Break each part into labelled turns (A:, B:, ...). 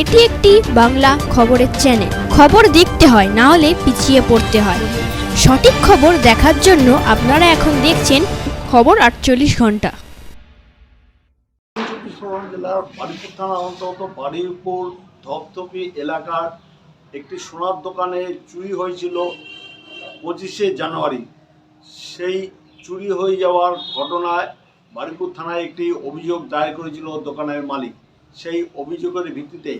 A: এটি একটি বাংলা খবরের চ্যানেল খবর দেখতে হয়, না হলে পিছিয়ে পড়তে হয়। সঠিক খবর দেখার জন্য আপনারা এখন দেখছেন খবর আটচল্লিশ
B: ঘণ্টা। জেলার বারিপুর ধপধপি এলাকার একটি সোনার দোকানে চুরি হয়েছিল পঁচিশে জানুয়ারি। সেই চুরি হয়ে যাওয়ার ঘটনায় বারুইপুর থানায় একটি অভিযোগ দায়ের করেছিল দোকানের মালিক। সেই অভিযোগের ভিত্তিতে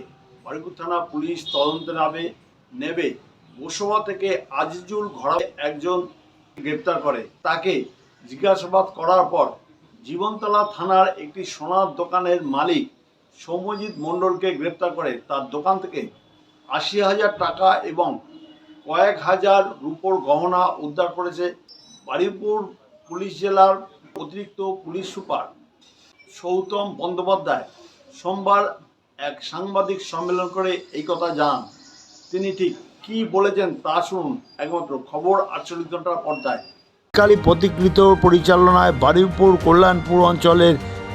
B: বারুইপুর থানা পুলিশ তদন্তে নামে, নেবে। গোসবা থেকে আজিজুল ঘোড়া একজন গ্রেপ্তার করে। তাকে জিজ্ঞাসাবাদ করার পর জীবনতলা থানার একটি সোনার দোকানের মালিক সৌম্যজিৎ মণ্ডলকে গ্রেপ্তার করে। তার দোকান থেকে আশি হাজার টাকা এবং কয়েক হাজার রুপোর গহনা উদ্ধার করেছে বারুইপুর পুলিশ জেলার অতিরিক্ত পুলিশ সুপার সৌতম বন্দ্যোপাধ্যায়। সোমবার এক সাংবাদিক সম্মেলন করে এই কথা যান তিনি ঠিক কি বলেছেন তা শুনুন একমাত্র খবর আটচল্লিশ ঘণ্টার পর্দায়। কালী প্রতিকৃত পরিচালনায় বারুইপুর কল্যাণপুর অঞ্চলের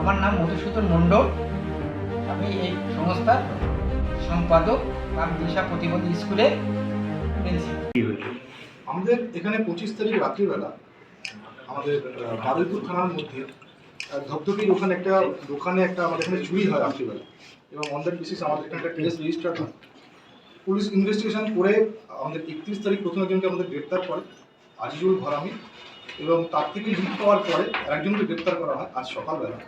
C: আমার নাম মধুসূদন মণ্ডল। আমি এই সংস্থার সম্পাদক আমি দিশা প্রতিবন্ধী স্কুলে
D: আমাদের এখানে পঁচিশ তারিখ রাত্রিবেলা আমাদের বারুইপুর থানার মধ্যে ধপধপির ওখানে একটা দোকানে একটা আমাদের এখানে চুরি হয় রাত্রিবেলা। এবং অন দ্যাট বেসিস আমাদের এখানে একটা কেস রেজিস্টার হয়। পুলিশ ইনভেস্টিগেশন করে আমাদের একত্রিশ তারিখ প্রথম একজনকে আমাদের গ্রেপ্তার করে আজিজুল ভরামি। এবং তার থেকে লিড পাওয়ার পরে আরেকজনকে গ্রেপ্তার করা হয় আজ সকালবেলা।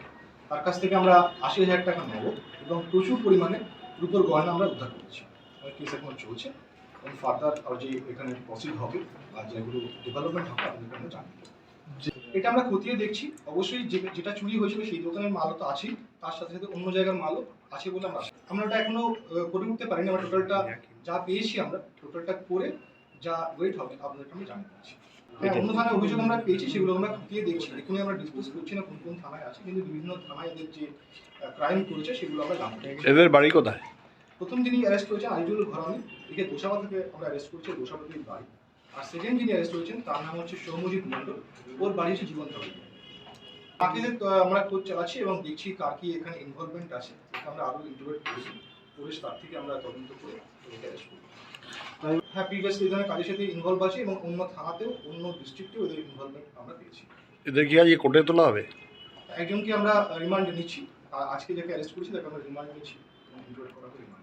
D: তার কাছ থেকে আমরা আশি হাজার টাকা নেব এবং প্রচুর পরিমাণে রূপোর গয়না আমরা উদ্ধার করেছি। কেস এখন চলছে। এবং ফার্দার আর যে এখানে প্রসিড হবে আর যেগুলো ডেভেলপমেন্ট হবে আপনাদের আমরা জানি এটা আমরা খতিয়ে দেখছি। অবশ্যই যেটা চুরি হয়েছিল সেই দোকানের মালও তো আছেই। তার সাথে সাথে অন্য জায়গার মালও আছে বলে আমরা আমরা ওটা এখনও করে উঠতে পারিনি। আমরা টোটালটা যা পেয়েছি আমরা টোটালটা করে যা ওয়েট হবে, আপনাদেরকে আমি জানিয়ে দিচ্ছি। অন্য থানায় অভিযোগ আমরা পেয়েছি সেগুলো আমরা খতিয়ে দেখছি। এখনই আমরা ডিসকাস করছি না কোন কোন থানায় আছে কিন্তু বিভিন্ন থানায় এদের যে ক্রাইম করেছে সেগুলো আমরা জানতে
B: এদের বাড়ি কোথায়?
D: প্রথম যিনি অ্যারেস্ট হয়েছেন আইজুল ঘরামি একে গোসাবা থেকে আমরা অ্যারেস্ট করছি গোসাবাতির বাড়ি। আর সেকেন্ড যিনি অ্যারেস্ট হয়েছেন তার নাম হচ্ছে সৌম্যজিৎ মণ্ডল। ওর বাড়ি হচ্ছে জীবন বাকিদের তো আমরা খোঁজ চালাচ্ছি এবং দেখছি কার কি এখানে ইনভলভমেন্ট আছে আমরা আরও ইন্টারভেট করেছি। পুলিশ তার থেকে আমরা তদন্ত করে অ্যারেস্ট করি। হ্যাঁ প্রিভিয়াসলি এই ধরনের কাজের সাথে ইনভলভ আছে এবং অন্য থানাতেও অন্য ডিস্ট্রিক্টেও এদের ইনভলভমেন্ট আমরা পেয়েছি।
B: এদের কি আজকে কোর্টে তোলা হবে?
D: একজনকে আমরা রিমান্ড নিচ্ছি। আর আজকে যাকে অ্যারেস্ট করেছি তাকে আমরা রিমান্ড নিচ্ছি এবং করা হবে